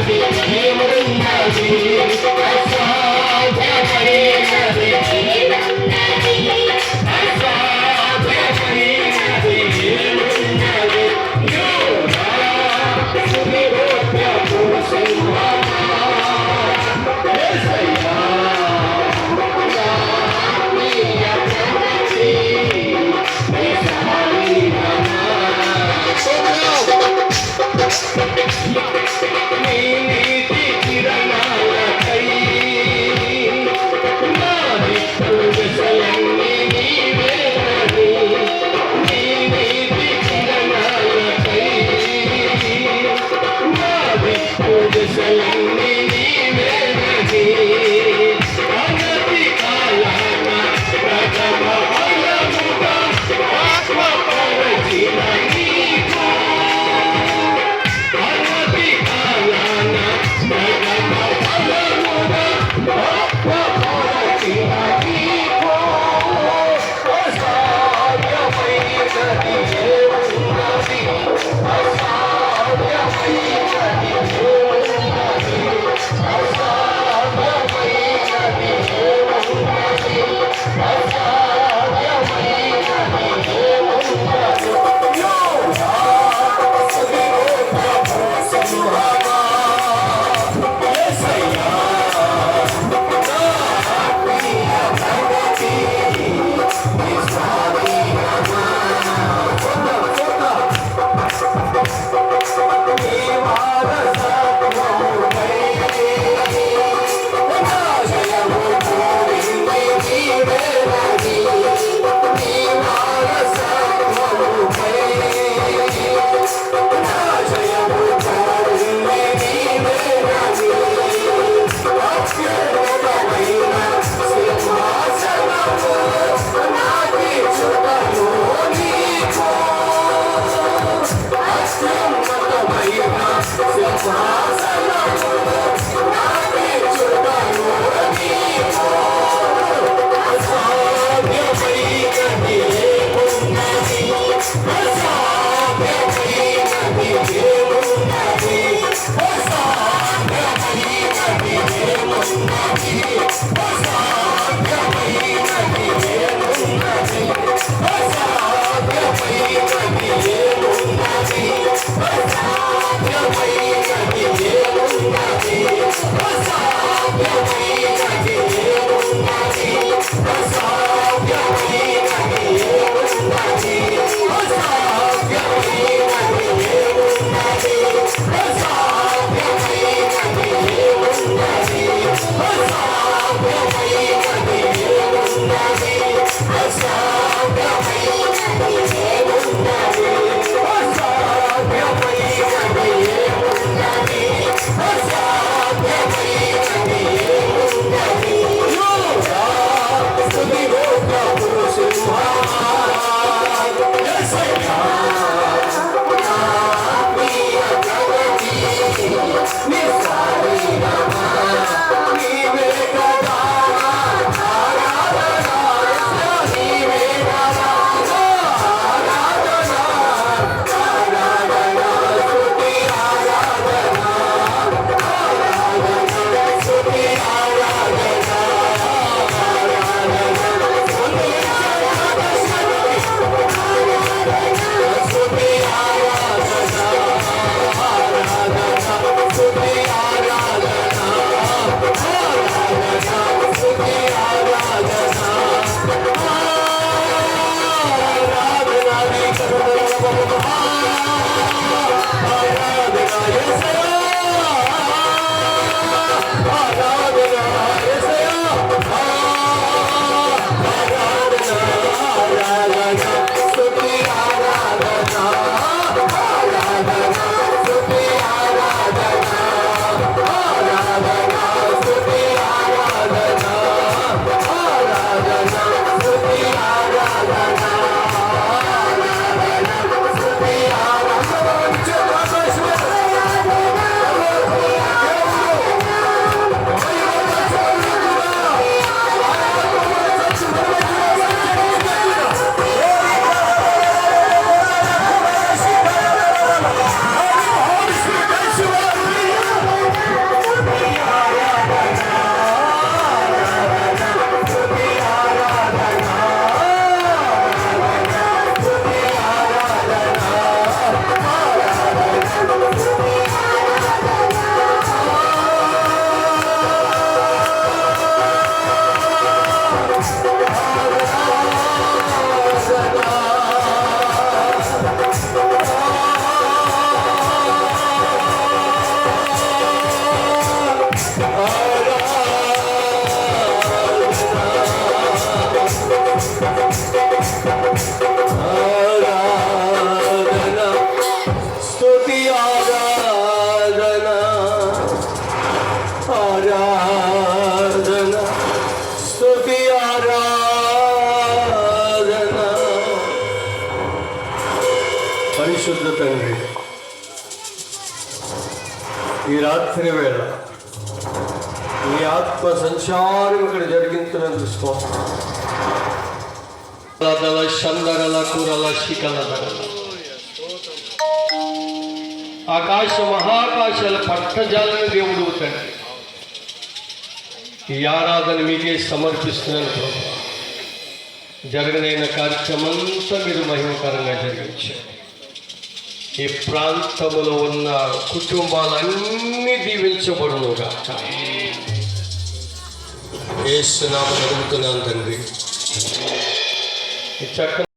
Thank you. అసాధ్యమైనది ఏమున్నది పరిశుద్ధ తండ్రి ఈ రాత్రి వేళ మీ ఆత్మ సంచారం ఇక్కడ జరిగిందని చూసుకోవాలి దళ కురల శిఖల ఆకాశ మహాకాశాల పట్టజాలని దేవుడు అవుతాడు ఈ ఆరాధన మీకే సమర్పిస్తున్నాను ప్రభు. జరగనైన కార్యక్రమంతా మీరు మహిమకరంగా జరిగించారు. ఈ ప్రాంతంలో ఉన్న కుటుంబాలన్నీ దీవించబడునుగా ఏసునామని అడుగుతున్నాను తండ్రి. ఈ చక్క